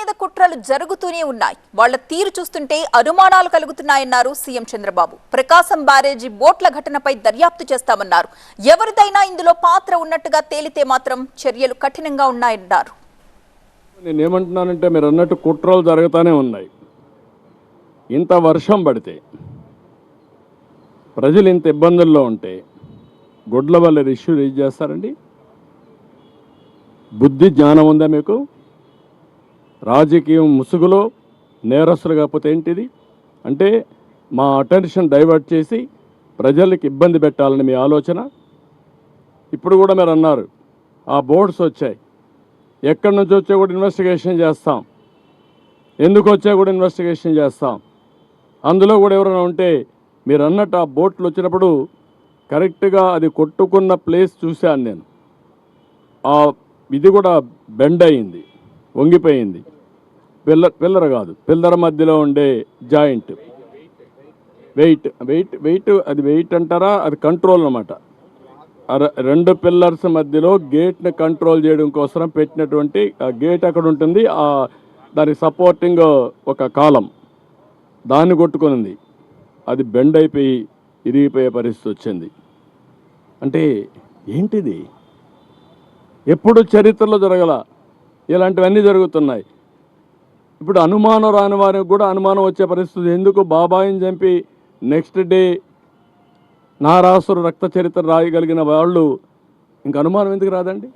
మీద కుట్రలు జరుగుతూనే ఉన్నాయి. వాళ్ళ తీరు చూస్తుంటే అనుమానాలు కలుగుతున్నాయన్నారు సీఎం చంద్రబాబు. ప్రకాశం బ్యారేజీ బోట్ల ఘటనపై దర్యాప్తు చేస్తామన్నారు. ఎవరిదైనా ఇందులో పాత్ర ఉన్నట్టుగా తేలితే మాత్రం చర్యలు కఠినంగా ఉన్నాయన్నారు. నేను ఏమంటున్నానంటే మీరు అన్నట్టు కుట్రలు జరుగుతూనే ఉన్నాయి. ఇంత వర్షం పడితే ప్రజలు ఇంత ఇబ్బందుల్లో ఉంటే గుడ్ల వల్ల ఇష్యూ రేజ్ చేస్తారండి. బుద్ధి జ్ఞానం ఉందా మీకు? రాజకీయం ముసుగులో నేరస్తులు కాకపోతే ఏంటిది? అంటే మా అటెన్షన్ డైవర్ట్ చేసి ప్రజలకు ఇబ్బంది పెట్టాలని మీ ఆలోచన? ఇప్పుడు కూడా మీరు అన్నారు ఆ బోర్డ్స్ వచ్చాయి. ఎక్కడి నుంచి వచ్చా కూడా ఇన్వెస్టిగేషన్ చేస్తాం. ఎందుకు వచ్చా కూడా ఇన్వెస్టిగేషన్ చేస్తాం. అందులో కూడా ఎవరైనా ఉంటే మీరు అన్నట్టు ఆ బోట్లు వచ్చినప్పుడు కరెక్ట్గా అది కొట్టుకున్న ప్లేస్ చూశాను నేను. ఆ ఇది కూడా బెండ్ అయింది. వంగిపోయింది. పిల్లర్ పిల్లర కాదు పిల్లర మధ్యలో ఉండే జాయింట్. వెయిట్ వెయిట్ వెయిట్ అది వెయిట్ అంటారా? అది కంట్రోల్ అనమాట రెండు పిల్లర్స్ మధ్యలో గేట్ని కంట్రోల్ చేయడం కోసం పెట్టినటువంటి ఆ గేట్ అక్కడ ఉంటుంది ఆ దానికి సపోర్టింగ్ ఒక కాలం. దాన్ని కొట్టుకునింది. అది బెండ్ అయిపోయి ఇరిగిపోయే పరిస్థితి వచ్చింది. అంటే ఏంటిది? ఎప్పుడు చరిత్రలో జరగల ఇలాంటివన్నీ జరుగుతున్నాయి. ఇప్పుడు అనుమానం రాని వారికి కూడా అనుమానం వచ్చే పరిస్థితి. ఎందుకు బాబాయిని చంపి నెక్స్ట్ డే నారాసురు రక్త చరిత్ర రాయగలిగిన వాళ్ళు? ఇంక అనుమానం ఎందుకు రాదండి?